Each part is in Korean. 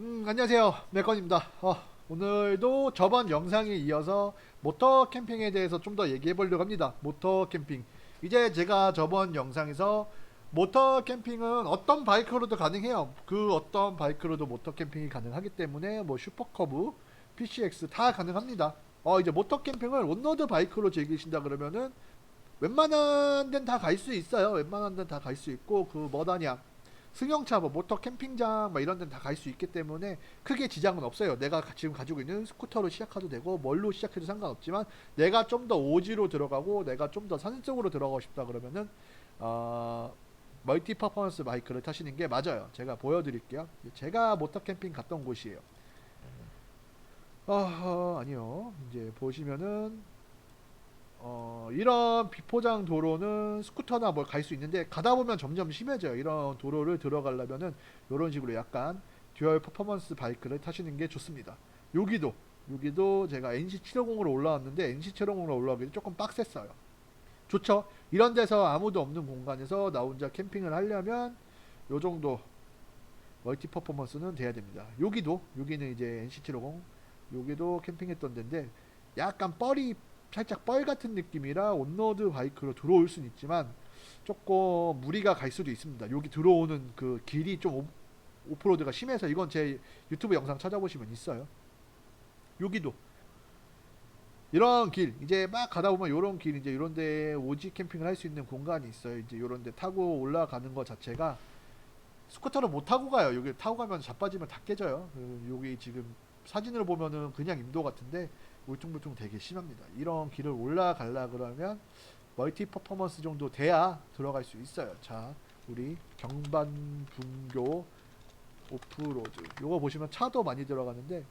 음, 안녕하세요. 맥건입니다. 어, 오늘도 저번 영상에 이어서 모터 캠핑에 대해서 좀 더 얘기해 보려고 합니다. 모터 캠핑. 이제 제가 저번 영상에서 모터 캠핑은 어떤 바이크로도 가능해요. 그 어떤 바이크로도 모터 캠핑이 가능하기 때문에 뭐 슈퍼커브, PCX 다 가능합니다. 어, 이제 모터 캠핑을 온로드 바이크로 즐기신다 그러면은 웬만한 데는 다 갈 수 있어요. 웬만한 데는 다 갈 수 있고 그 뭐다냐 승용차 뭐 모터 캠핑장 막 이런 데는 다 갈 수 있기 때문에 크게 지장은 없어요. 내가 가- 지금 가지고 있는 스쿠터로 시작해도 되고 뭘로 시작해도 상관없지만 내가 좀 더 오지로 들어가고 내가 좀 더 산속으로 들어가고 싶다 그러면은 어, 멀티 퍼포먼스 바이크를 타시는 게 맞아요. 제가 보여드릴게요. 제가 모터 캠핑 갔던 곳이에요. 어, 어, 아니요. 이제 보시면은 어, 이런 비포장 도로는 스쿠터나 뭘 갈 수 있는데 가다 보면 점점 심해져요. 이런 도로를 들어가려면은 이런 식으로 약간 듀얼 퍼포먼스 바이크를 타시는 게 좋습니다. 여기도 여기도 제가 NC750으로 올라왔는데 NC750으로 올라가기 조금 빡셌어요. 좋죠? 이런 데서 아무도 없는 공간에서 나 혼자 캠핑을 하려면 요 정도 멀티 퍼포먼스는 돼야 됩니다. 여기도 여기는 이제 NC750 여기도 캠핑했던 데인데 약간 뻘이 살짝 뻘 같은 느낌이라 온로드 바이크로 들어올 수는 있지만 조금 무리가 갈 수도 있습니다. 여기 들어오는 그 길이 좀 오, 오프로드가 심해서 이건 제 유튜브 영상 찾아보시면 있어요. 여기도 이런 길 이제 막 가다 보면 이런 길 이제 이런 데 오지 캠핑을 할 수 있는 공간이 있어요. 이제 이런 데 타고 올라가는 것 자체가 스쿠터를 못 타고 가요. 여기 타고 가면 자빠지면 다 깨져요. 그 여기 지금 사진을 보면은 그냥 임도 같은데 울퉁불퉁 되게 심합니다. 이런 길을 올라가려 그러면 멀티 퍼포먼스 정도 돼야 들어갈 수 있어요. 자, 우리 경반분교 오프로드. 요거 보시면 차도 많이 들어가는데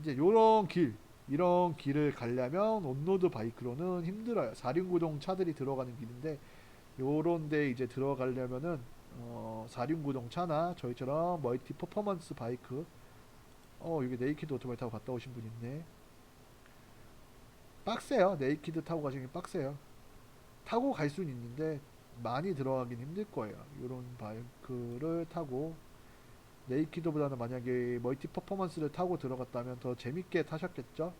이제 요런 길, 이런 길을 가려면 온로드 바이크로는 힘들어요. 4륜구동 차들이 들어가는 길인데 요런데 이제 들어가려면은 어, 4륜구동 차나 저희처럼 멀티 퍼포먼스 바이크 어 여기 네이키드 오토바이 타고 갔다 오신 분 있네. 빡세요. 네이키드 타고 가시긴 빡세요. 타고 갈 수는 있는데 많이 들어가긴 힘들 거예요. 요런 바이크를 타고 네이키드보다는 만약에 멀티 퍼포먼스를 타고 들어갔다면 더 재밌게 타셨겠죠?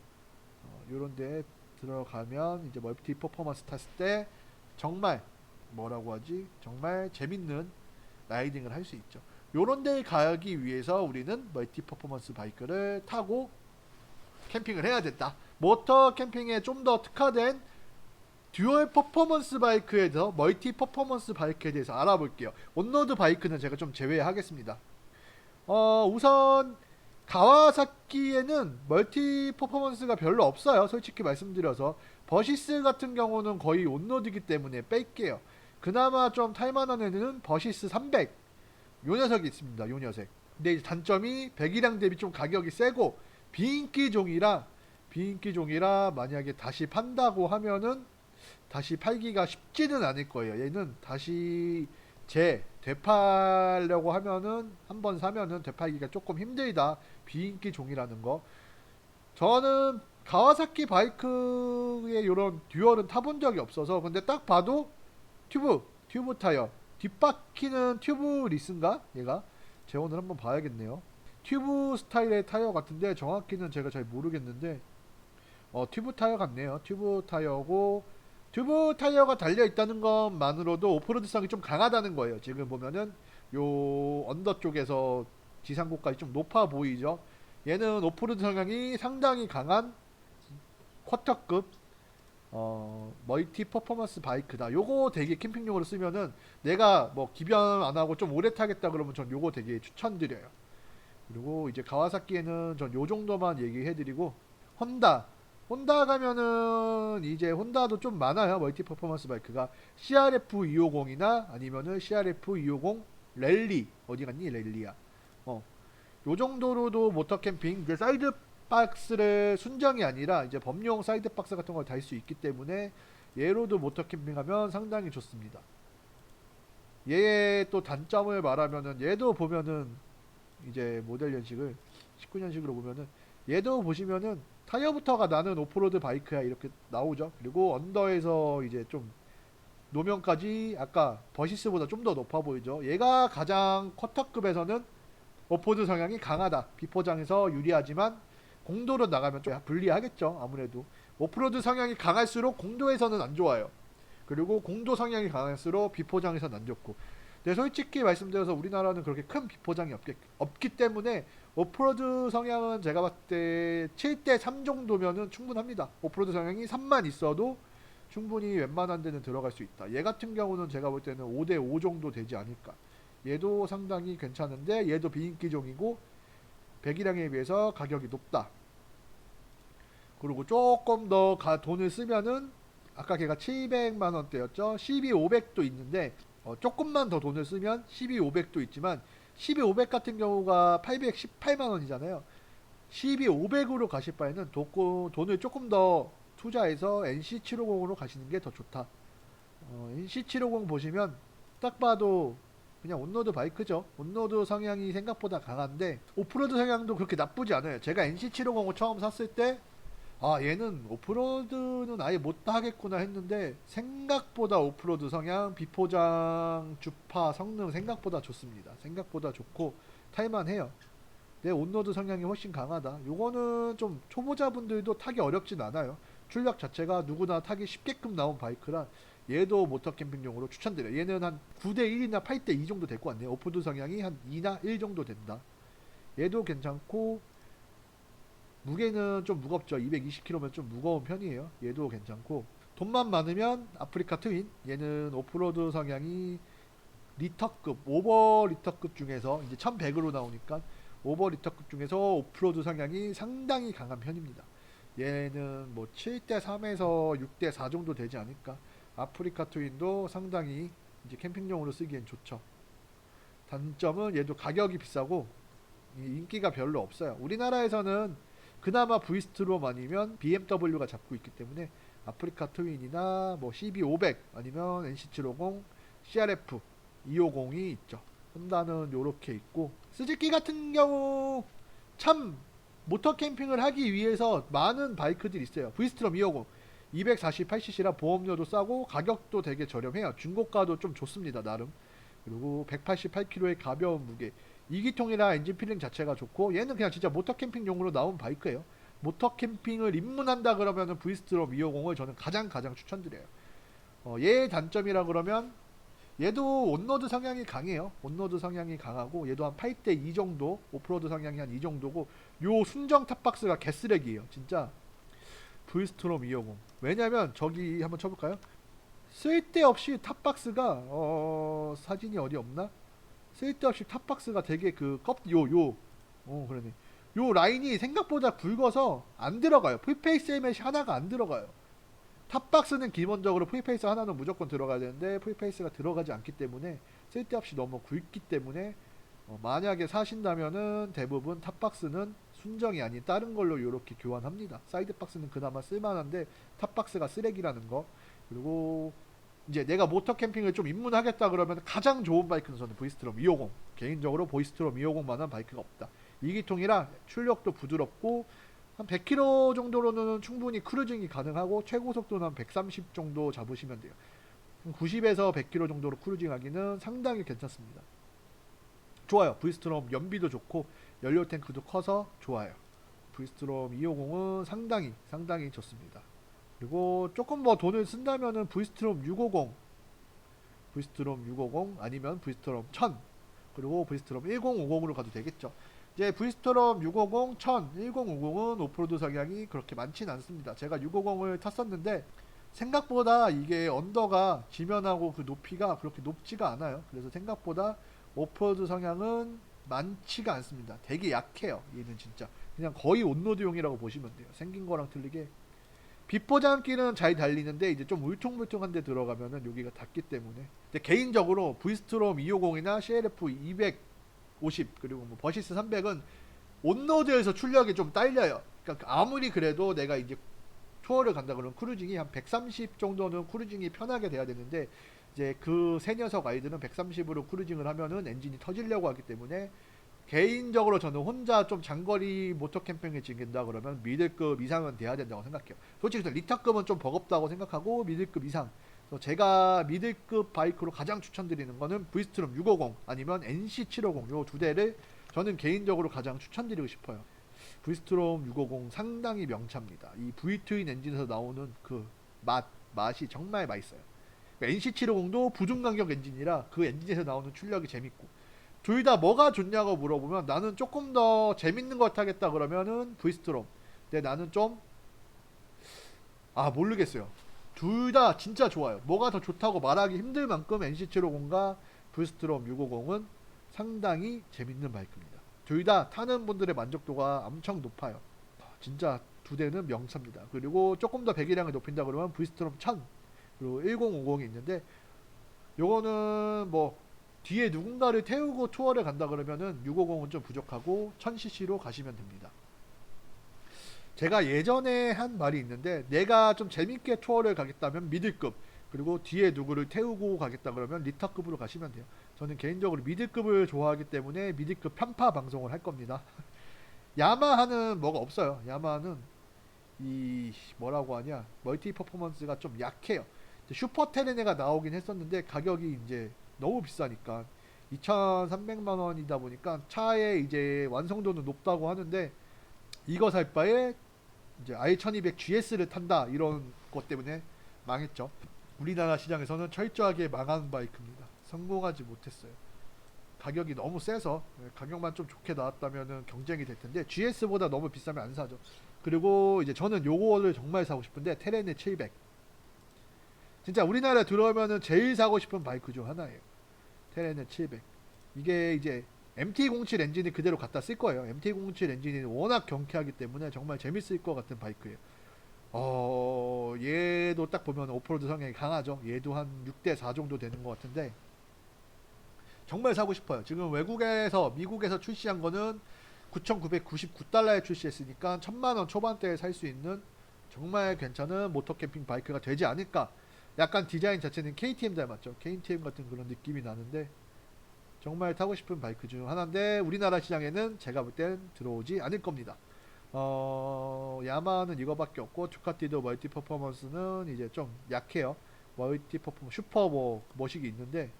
어, 요런데 들어가면 이제 멀티 퍼포먼스 탔을 때 정말 뭐라고 하지? 정말 재밌는 라이딩을 할 수 있죠 요런 데 가기 위해서 우리는 멀티 퍼포먼스 바이크를 타고 캠핑을 해야 된다. 모터 캠핑에 좀 더 특화된 듀얼 퍼포먼스 바이크에 대해서 멀티 퍼포먼스 바이크에 대해서 알아볼게요. 온로드 바이크는 제가 좀 제외하겠습니다. 어, 우선 가와사키에는 멀티 퍼포먼스가 별로 없어요. 솔직히 말씀드려서 버시스 같은 경우는 거의 온로드이기 때문에 뺄게요. 그나마 좀 탈만한 애는 버시스 300. 요 녀석이 있습니다. 요 녀석. 근데 이제 단점이 백이랑 대비 좀 가격이 세고 비인기 종이라 비인기 종이라 만약에 다시 판다고 하면은 다시 팔기가 쉽지는 않을 거예요. 얘는 다시 재 되팔려고 하면은 한 번 사면은 되팔기가 조금 힘들다. 비인기 종이라는 거. 저는 가와사키 바이크의 요런 듀얼은 타본 적이 없어서 근데 딱 봐도 튜브 튜브 타이어 뒷바퀴는 튜브 리스인가? 얘가 오늘 한번 봐야겠네요. 튜브 스타일의 타이어 같은데 정확히는 제가 잘 모르겠는데 어 튜브 타이어 같네요. 튜브 타이어고 튜브 타이어가 달려 있다는 것만으로도 오프로드성이 좀 강하다는 거예요. 지금 보면은 요 언더 쪽에서 지상고까지 좀 높아 보이죠. 얘는 오프로드 성향이 상당히 강한 쿼터급 어 멀티 퍼포먼스 바이크다. 요거 되게 캠핑용으로 쓰면은 내가 뭐 기변 안 하고 좀 오래 타겠다 그러면 전 요거 되게 추천드려요. 그리고 이제 가와사키에는 전 요 정도만 얘기해드리고 혼다. 혼다 가면은 이제 혼다도 좀 많아요 멀티 퍼포먼스 바이크가. CRF 250이나 아니면은 CRF 250 랠리. 어디 갔니? 랠리야. 어 요 정도로도 모터 캠핑 이제 사이드 박스를 순정이 아니라 이제 범용 사이드 박스 같은 걸 달 수 있기 때문에 얘로도 모터 캠핑하면 상당히 좋습니다. 얘의 또 단점을 말하면은 얘도 보면은 이제 모델 연식을 19년식으로 보면은 얘도 보시면은 타이어부터가 나는 오프로드 바이크야 이렇게 나오죠. 그리고 언더에서 이제 좀 노면까지 아까 버시스보다 좀 더 높아 보이죠. 얘가 가장 쿼터급에서는 오프로드 성향이 강하다. 비포장에서 유리하지만 공도로 나가면 좀 불리하겠죠. 아무래도 오프로드 성향이 강할수록 공도에서는 안 좋아요. 그리고 공도 성향이 강할수록 비포장에서는 안 좋고. 근데 솔직히 말씀드려서 우리나라는 그렇게 큰 비포장이 없기, 없기 때문에 오프로드 성향은 제가 봤을 때 7대 3 정도면은 충분합니다. 오프로드 성향이 3만 있어도 충분히 웬만한 데는 들어갈 수 있다. 얘 같은 경우는 제가 볼 때는 5대 5 정도 되지 않을까. 얘도 상당히 괜찮은데 얘도 비인기종이고 배기량에 비해서 가격이 높다. 그리고 조금 더 가- 돈을 쓰면은 아까 걔가 700만 원대였죠. 12500도 있는데 어, 조금만 더 돈을 쓰면 12500도 있지만 12500 같은 경우가 818만 원이잖아요. 12500으로 가실 바에는 도, 돈을 조금 더 투자해서 NC750으로 가시는 게 더 좋다. 어, NC750 보시면 딱 봐도 그냥 온로드 바이크죠. 온로드 성향이 생각보다 강한데 오프로드 성향도 그렇게 나쁘지 않아요. 제가 NC750을 처음 샀을 때 아 얘는 오프로드는 아예 못 하겠구나 했는데 생각보다 오프로드 성향, 비포장, 주파, 성능 생각보다 좋습니다. 생각보다 좋고 탈만해요. 내 온로드 성향이 훨씬 강하다. 요거는 좀 초보자분들도 타기 어렵진 않아요. 출력 자체가 누구나 타기 쉽게끔 나온 바이크라 얘도 모터 캠핑용으로 추천드려요. 얘는 한 9대 1이나 8대 2 정도 될 것 같네요. 오프로드 성향이 한 2나 1 정도 된다. 얘도 괜찮고 무게는 좀 무겁죠. 220kg면 좀 무거운 편이에요. 얘도 괜찮고 돈만 많으면 아프리카 트윈 얘는 오프로드 성향이 리터급 오버 리터급 중에서 이제 1100으로 나오니까 오버 리터급 중에서 오프로드 성향이 상당히 강한 편입니다. 얘는 뭐 7대 3에서 6대 4 정도 되지 않을까. 아프리카 트윈도 상당히 이제 캠핑용으로 쓰기엔 좋죠. 단점은 얘도 가격이 비싸고 이 인기가 별로 없어요. 우리나라에서는 그나마 브이스트롬 아니면 BMW가 잡고 있기 때문에 아프리카 트윈이나 뭐 CB500 아니면 NC750, CRF 250이 있죠. 혼다는 요렇게 있고 스즈키 같은 경우 참 모터 캠핑을 하기 위해서 많은 바이크들이 있어요. 브이스트롬 250 248cc라 보험료도 싸고 가격도 되게 저렴해요. 중고가도 좀 좋습니다. 나름. 그리고 188kg의 가벼운 무게. 2기통이라 엔진 필링 자체가 좋고 얘는 그냥 진짜 모터 캠핑용으로 나온 바이크예요. 모터 캠핑을 입문한다 그러면은 브이스트롬 250을 저는 가장 가장 추천드려요. 어, 얘의 단점이라 그러면 얘도 온로드 성향이 강해요. 온로드 성향이 강하고 얘도 한 8대 2 정도, 오프로드 성향이 한이 정도고 요 순정 탑박스가 개쓰레기예요. 진짜 브이스트롬 250. 왜냐면 저기 한번 쳐볼까요? 쓸데없이 탑박스가 어 사진이 어디 없나? 쓸데없이 탑박스가 되게 그 껍요요 어 그러네 요 라인이 생각보다 굵어서 안 들어가요 풀페이스 헬멧이 하나가 안 들어가요 탑박스는 기본적으로 풀페이스 하나는 무조건 들어가야 되는데 풀페이스가 들어가지 않기 때문에 쓸데없이 너무 굵기 때문에 어, 만약에 사신다면은 대부분 탑박스는 순정이 아닌 다른 걸로 이렇게 교환합니다. 사이드 박스는 그나마 쓸만한데 탑 박스가 쓰레기라는 거. 그리고 이제 내가 모터 캠핑을 좀 입문하겠다 그러면 가장 좋은 바이크는 저는 브이스트롬 250 개인적으로 보이스트롬 250만한 바이크가 없다. 2기통이라 출력도 부드럽고 한 100km 정도로는 충분히 크루징이 가능하고 최고 속도는 한 130 정도 잡으시면 돼요. 90에서 100km 정도로 크루징하기는 상당히 괜찮습니다 좋아요. 브이스트롬 연비도 좋고 연료 탱크도 커서 좋아요. 브이스트롬 250은 상당히 상당히 좋습니다. 그리고 조금 뭐 돈을 쓴다면은 브이스트롬 650 브이스트롬 650 아니면 브이스트롬 1000 그리고 브이스트롬 1050으로 가도 되겠죠. 이제 브이스트롬 650, 1000, 1050은 오프로드 성향이 그렇게 많진 않습니다. 제가 650을 탔었는데 생각보다 이게 언더가 지면하고 그 높이가 그렇게 높지가 않아요. 그래서 생각보다 오프로드 성향은 많지가 않습니다. 되게 약해요 얘는 진짜. 그냥 거의 온로드용이라고 보시면 돼요. 생긴 거랑 틀리게. 비포장기는 잘 달리는데 이제 좀 울퉁불퉁한 데 들어가면은 여기가 닿기 때문에. 근데 개인적으로 브이스트롬 250이나 CLF 250 그리고 뭐 버시스 300은 온로드에서 출력이 좀 딸려요. 그러니까 아무리 그래도 내가 이제 투어를 간다 그러면 크루징이 한 130 정도는 크루징이 편하게 돼야 되는데 이제 그 세 녀석 아이들은 130으로 크루징을 하면은 엔진이 터지려고 하기 때문에 개인적으로 저는 혼자 좀 장거리 모터 캠핑을 즐긴다 그러면 미들급 이상은 돼야 된다고 생각해요. 솔직히 리타급은 좀 버겁다고 생각하고 미들급 이상. 제가 미들급 바이크로 가장 추천드리는 거는 브이스트롬 650 아니면 NC750 요 두 대를 저는 개인적으로 가장 추천드리고 싶어요. 브리스트롬 650 상당히 명차입니다. 이 V 트윈 엔진에서 나오는 그 맛, 맛이 정말 맛있어요. NC750도 부중 간격 엔진이라 그 엔진에서 나오는 출력이 재밌고 둘 다 뭐가 좋냐고 물어보면 나는 조금 더 재밌는 걸 타겠다 그러면은 브리스트롬. 근데 나는 좀 아 모르겠어요. 둘 다 진짜 좋아요. 뭐가 더 좋다고 말하기 힘들 만큼 NC750과 브리스트롬 650은 상당히 재밌는 바이크입니다. 둘 다 타는 분들의 만족도가 엄청 높아요. 진짜 두 대는 명차입니다. 그리고 조금 더 배기량을 높인다 그러면 브리스트롬 1000 그리고 1050이 있는데 요거는 뭐 뒤에 누군가를 태우고 투어를 간다 그러면은 650은 좀 부족하고 1000cc로 가시면 됩니다. 제가 예전에 한 말이 있는데 내가 좀 재밌게 투어를 가겠다면 미들급 그리고 뒤에 누구를 태우고 가겠다 그러면 리터급으로 가시면 돼요. 저는 개인적으로 미들급을 좋아하기 때문에 미들급 편파 방송을 할 겁니다. 야마하는 뭐가 없어요. 야마하는 이 뭐라고 하냐 멀티 퍼포먼스가 좀 약해요. 슈퍼 테레네가 나오긴 했었는데 가격이 이제 너무 비싸니까 2,300만 원이다 보니까 차의 이제 완성도는 높다고 하는데 이거 살 바에 이제 i1200 GS를 탄다 이런 것 때문에 망했죠. 우리나라 시장에서는 철저하게 망한 바이크입니다. 성공하지 못했어요. 가격이 너무 세서 예, 가격만 좀 좋게 나왔다면은 경쟁이 될 텐데 GS보다 너무 비싸면 안 사죠. 그리고 이제 저는 요거를 정말 사고 싶은데 테레네 700. 진짜 우리나라에 들어오면은 제일 사고 싶은 바이크 중 하나예요. 테레네 700. 이게 이제 MT07 엔진을 그대로 갖다 쓸 거예요. MT07 엔진이 워낙 경쾌하기 때문에 정말 재밌을 것 같은 바이크예요. 어, 얘도 딱 보면 오프로드 성향이 강하죠. 얘도 한 6대 4 정도 되는 것 같은데 정말 사고 싶어요. 지금 외국에서 미국에서 출시한 거는 9,999달러에 출시했으니까 1,000만 원 초반대에 살 수 있는 정말 괜찮은 모터 캠핑 바이크가 되지 않을까. 약간 디자인 자체는 KTM 닮았죠. KTM 같은 그런 느낌이 나는데 정말 타고 싶은 바이크 중 하나인데 우리나라 시장에는 제가 볼 땐 들어오지 않을 겁니다. 어, 야마하는 이거밖에 없고 두카티도 멀티 퍼포먼스는 이제 좀 약해요. 멀티 퍼포먼 슈퍼 뭐 머식이 있는데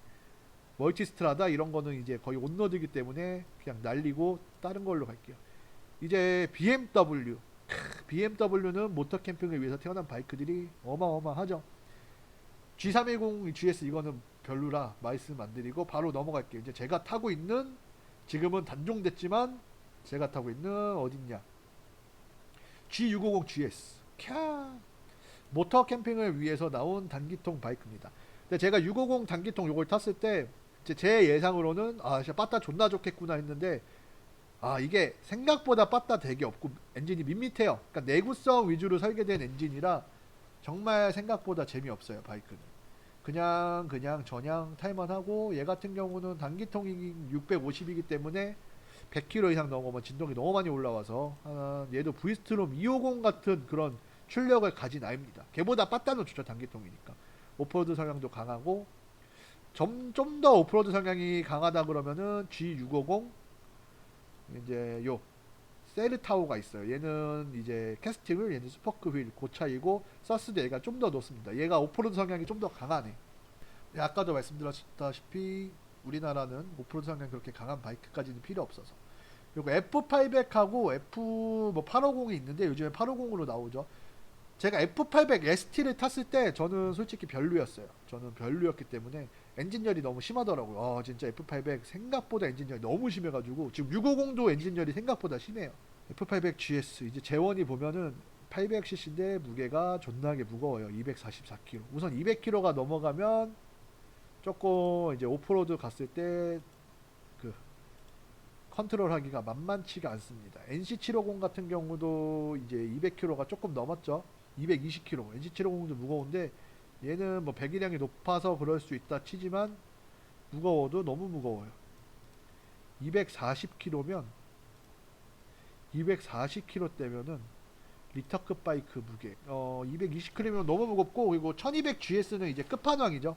멀티 스트라다 이런 거는 이제 거의 온로드이기 때문에 그냥 날리고 다른 걸로 갈게요. 이제 BMW BMW는 모터 캠핑을 위해서 태어난 바이크들이 어마어마하죠. G310 GS 이거는 별로라 말씀 안 드리고 바로 넘어갈게요. 이제 제가 타고 있는 지금은 단종됐지만 제가 타고 있는 어딨냐 G650 GS 캬 모터 캠핑을 위해서 나온 단기통 바이크입니다. 근데 제가 650 단기통 요걸 탔을 때 제 예상으로는 아 진짜 빠따 존나 좋겠구나 했는데 아 이게 생각보다 빠따 되게 없고 엔진이 밋밋해요. 그러니까 내구성 위주로 설계된 엔진이라 정말 생각보다 재미없어요 바이크는. 그냥 그냥 전향 탈만 하고 얘 같은 경우는 단기통이 650이기 때문에 100km 이상 넘어가면 진동이 너무 많이 올라와서 아, 얘도 V스트롬 250 같은 그런 출력을 가진 아입니다. 걔보다 빠따는 좋죠 단기통이니까. 오프로드 성향도 강하고 좀좀더 오프로드 성향이 강하다 그러면은 G650 이제 요 세르타오가 있어요. 얘는 이제 캐스팅을 얘는 스포크 휠 고차이고 서스도 얘가 좀 더 높습니다. 얘가 오프로드 성향이 좀 더 강하네. 네, 아까도 말씀드렸다시피 우리나라는 오프로드 성향 그렇게 강한 바이크까지는 필요 없어서 그리고 F800하고 F 뭐 850이 있는데 요즘에 850으로 나오죠. 제가 F800 ST를 탔을 때 저는 솔직히 별로였어요. 저는 별로였기 때문에 엔진열이 너무 심하더라고요. 아, 진짜 F800 생각보다 엔진열이 너무 심해가지고 지금 650도 엔진열이 생각보다 심해요. F800 GS 이제 재원이 보면은 800cc인데 무게가 존나게 무거워요. 244kg. 우선 200kg가 넘어가면 조금 이제 오프로드 갔을 때 그 컨트롤하기가 만만치가 않습니다. NC750 같은 경우도 이제 200kg가 조금 넘었죠. 220kg. NC750도 무거운데 얘는 뭐 배기량이 높아서 그럴 수 있다 치지만 무거워도 너무 무거워요. 240kg면 240kg 대면은 리터급 바이크 무게 어 220kg면 너무 무겁고 그리고 1200 GS는 이제 끝판왕이죠.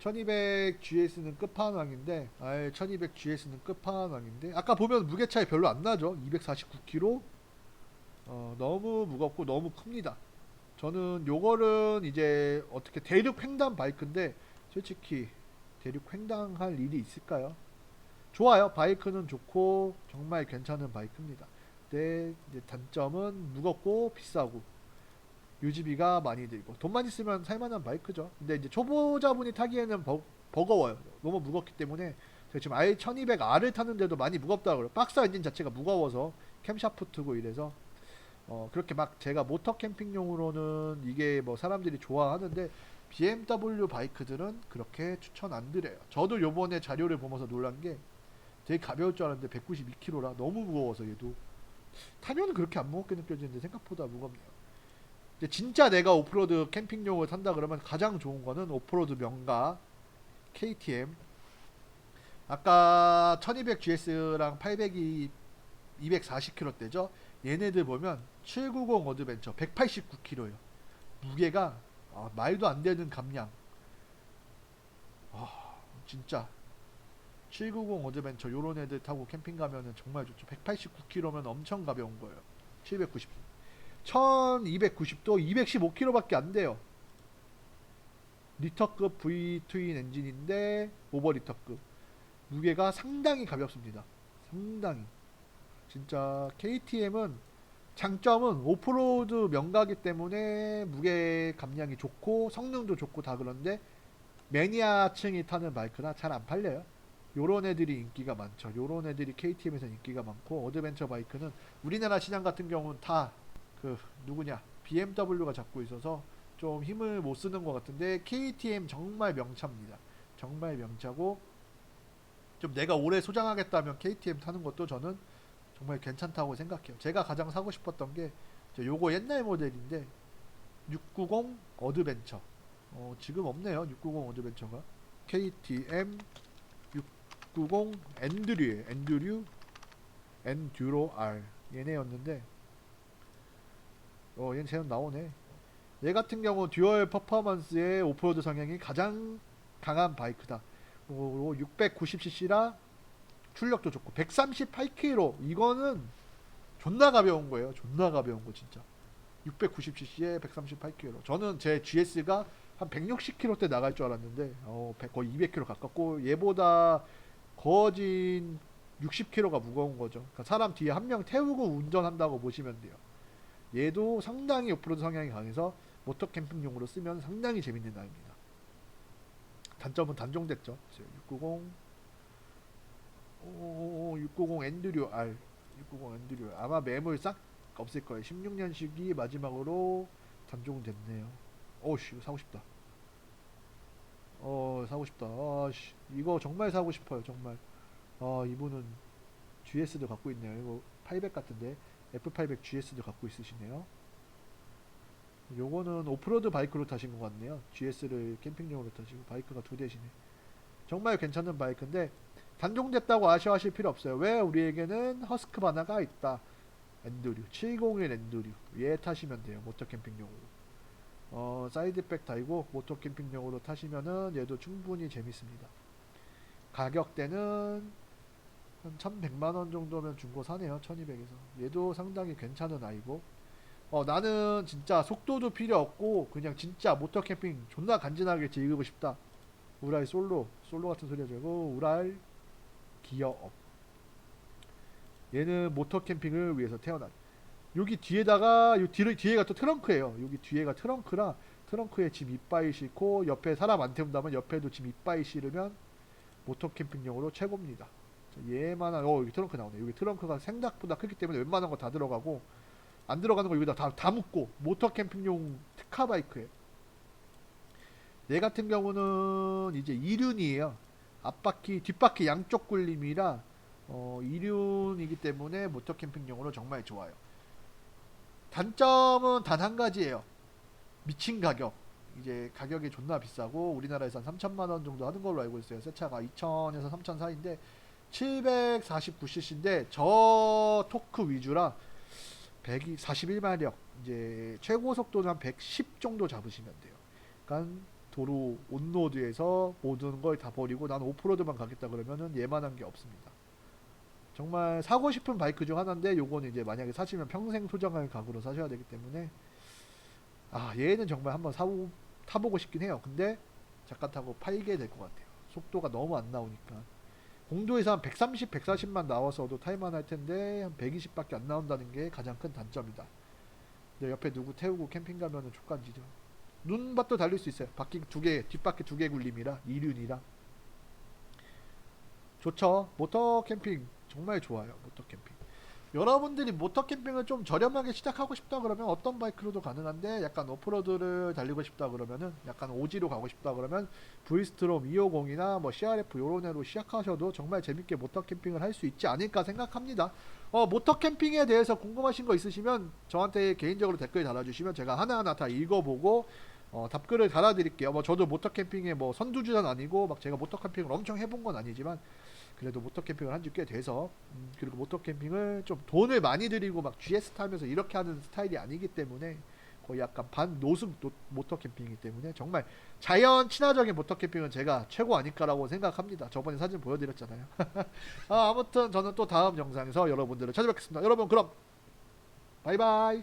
1200 GS는 끝판왕인데 아1200 GS는 끝판왕인데 아까 보면 무게 차이 별로 안 나죠. 249kg 어 너무 무겁고 너무 큽니다. 저는 요거는 이제 어떻게 대륙 횡단 바이크인데 솔직히 대륙 횡단할 일이 있을까요? 좋아요. 바이크는 좋고 정말 괜찮은 바이크입니다. 근데 단점은 무겁고 비싸고 유지비가 많이 들고 돈만 있으면 살만한 바이크죠. 근데 이제 초보자분이 타기에는 버, 버거워요. 너무 무겁기 때문에 제가 지금 i1200R을 타는데도 많이 무겁다고 그래요. 박스 엔진 자체가 무거워서 캠샤프트고 이래서 어 그렇게 막 제가 모터 캠핑용으로는 이게 뭐 사람들이 좋아하는데 BMW 바이크들은 그렇게 추천 안 드려요. 저도 요번에 자료를 보면서 놀란 게 되게 가벼울 줄 알았는데 192kg라 너무 무거워서 얘도 타면 그렇게 안 무겁게 느껴지는데 생각보다 무겁네요. 근데 진짜 내가 오프로드 캠핑용을 탄다 그러면 가장 좋은 거는 오프로드 명가 KTM 아까 1200GS랑 800이 240kg대죠. 얘네들 보면 790 어드벤처 189kg예요. 무게가 아, 말도 안 되는 감량. 아, 진짜 790 어드벤처 요런 애들 타고 캠핑 가면은 정말 좋죠. 189kg면 엄청 가벼운 거예요. 790. 1290도 215kg밖에 안 돼요. 리터급 V 트윈 엔진인데 오버 리터급. 무게가 상당히 가볍습니다. 상당히. 진짜 KTM은 장점은 오프로드 명가기 때문에 무게 감량이 좋고 성능도 좋고 다 그런데 매니아층이 타는 바이크라 잘 안 팔려요. 요런 애들이 인기가 많죠. 요런 애들이 KTM에서 인기가 많고 어드벤처 바이크는 우리나라 시장 같은 경우는 다 그 누구냐 BMW가 잡고 있어서 좀 힘을 못 쓰는 것 같은데 KTM 정말 명차입니다. 정말 명차고 좀 내가 오래 소장하겠다면 KTM 타는 것도 저는 정말 괜찮다고 생각해요. 제가 가장 사고 싶었던 게저 요거 옛날 모델인데 690 어드벤처. 어, 지금 없네요. 690 어드벤처가. KTM 690 엔드류에 엔드류 엔듀로 R 얘네였는데 어 얘는 제는 나오네. 얘 같은 경우 듀얼 퍼포먼스의 오프로드 성향이 가장 강한 바이크다. 그리고 690cc라 출력도 좋고 138kg 이거는 존나 가벼운 거예요. 존나 가벼운 거 진짜. 690cc에 138kg. 저는 제 GS가 한 160kg대 나갈 줄 알았는데 어, 100, 거의 200kg 가깝고 얘보다 거진 60kg가 무거운 거죠. 그러니까 사람 뒤에 한 명 태우고 운전한다고 보시면 돼요. 얘도 상당히 오프로드 성향이 강해서 모터 캠핑용으로 쓰면 상당히 재밌는 아이입니다. 단점은 단종됐죠. 690 오, 690 엔드류 R 690 엔드류. 아마 매물 싹 없을 거예요. 16년식이 마지막으로 단종됐네요. 이거 사고 싶다. 어 사고 싶다. 아씨 이거 정말 사고 싶어요 정말. 아 이분은 GS도 갖고 있네요. 이거 800 같은데 F800 GS도 갖고 있으시네요. 요거는 오프로드 바이크로 타신 것 같네요. GS를 캠핑용으로 타시고 바이크가 두 대시네. 정말 괜찮은 바이크인데 단종됐다고 아쉬워하실 필요 없어요. 왜 우리에게는 허스크바나가 있다. 엔드류 701 엔드류 얘 타시면 돼요. 모터 캠핑용으로. 어 사이드백 달고 모터 캠핑용으로 타시면은 얘도 충분히 재밌습니다. 가격대는 한 1100만 원 정도면 중고 사네요. 1200에서. 얘도 상당히 괜찮은 아이고. 어 나는 진짜 속도도 필요 없고 그냥 진짜 모터 캠핑 존나 간지나게 즐기고 싶다. 우랄 솔로 솔로 같은 소리 하지 말고 우랄 기어업. 얘는 모터 캠핑을 위해서 태어난. 여기 뒤에다가 요 뒤를 뒤에가 또 트렁크예요. 여기 뒤에가 트렁크라 트렁크에 짐 이빠이 싣고 옆에 사람 안 태운다면 옆에도 짐 이빠이 실으면 모터 캠핑용으로 최고입니다. 자, 얘만한 어 여기 트렁크 나오네. 여기 트렁크가 생각보다 크기 때문에 웬만한 거 다 들어가고 안 들어가는 거 여기다 다, 다 묶고 모터 캠핑용 특화 바이크예요. 얘 같은 경우는 이제 이륜이에요 앞바퀴 뒷바퀴 양쪽 굴림이라 어, 이륜이기 때문에 모터 캠핑용으로 정말 좋아요. 단점은 단 한 가지예요. 미친 가격. 이제 가격이 존나 비싸고 우리나라에서 한 3천만 원 정도 하는 걸로 알고 있어요. 새 차가 2천에서 3천 사이인데 749cc인데 저 토크 위주라 141마력 이제 최고 속도는 한 110 정도 잡으시면 돼요. 그러니까 도로 온로드에서 모든 걸 다 버리고 난 오프로드만 가겠다 그러면은 얘만한 게 없습니다. 정말 사고 싶은 바이크 중 하나인데 요거는 이제 만약에 사시면 평생 소장할 가구로 사셔야 되기 때문에 아 얘는 정말 한번 사보 타보고 싶긴 해요. 근데 잠깐 타고 팔게 될 것 같아요. 속도가 너무 안 나오니까 공도에서 한 130, 140만 나와서도 타이만 할 텐데 한 120밖에 안 나온다는 게 가장 큰 단점이다. 근데 옆에 누구 태우고 캠핑 가면은 족간지죠. 눈밭도 달릴 수 있어요. 바퀴 두 개, 뒷바퀴 두 개 굴림이라 이륜이라 좋죠. 모터 캠핑 정말 좋아요. 모터 캠핑. 여러분들이 모터 캠핑을 좀 저렴하게 시작하고 싶다 그러면 어떤 바이크로도 가능한데 약간 오프로드를 달리고 싶다 그러면은 약간 오지로 가고 싶다 그러면 브이스트롬 250이나 뭐 CRF 요런 애로 시작하셔도 정말 재밌게 모터 캠핑을 할 수 있지 않을까 생각합니다. 어, 모터 캠핑에 대해서 궁금하신 거 있으시면 저한테 개인적으로 댓글 달아주시면 제가 하나하나 다 읽어보고 어, 답글을 달아드릴게요. 뭐 저도 모터 캠핑에 뭐 선두주자는 아니고 막 제가 모터 캠핑을 엄청 해본 건 아니지만 그래도 모터 캠핑을 한 지 꽤 돼서 음, 그리고 모터 캠핑을 좀 돈을 많이 들이고 막 GS 타면서 이렇게 하는 스타일이 아니기 때문에 거의 약간 반 노숙 노- 모터 캠핑이기 때문에 정말 자연 친화적인 모터 캠핑은 제가 최고 아닐까라고 생각합니다. 저번에 사진 보여드렸잖아요. 아, 아무튼 저는 또 다음 영상에서 여러분들을 찾아뵙겠습니다. 여러분 그럼 바이바이.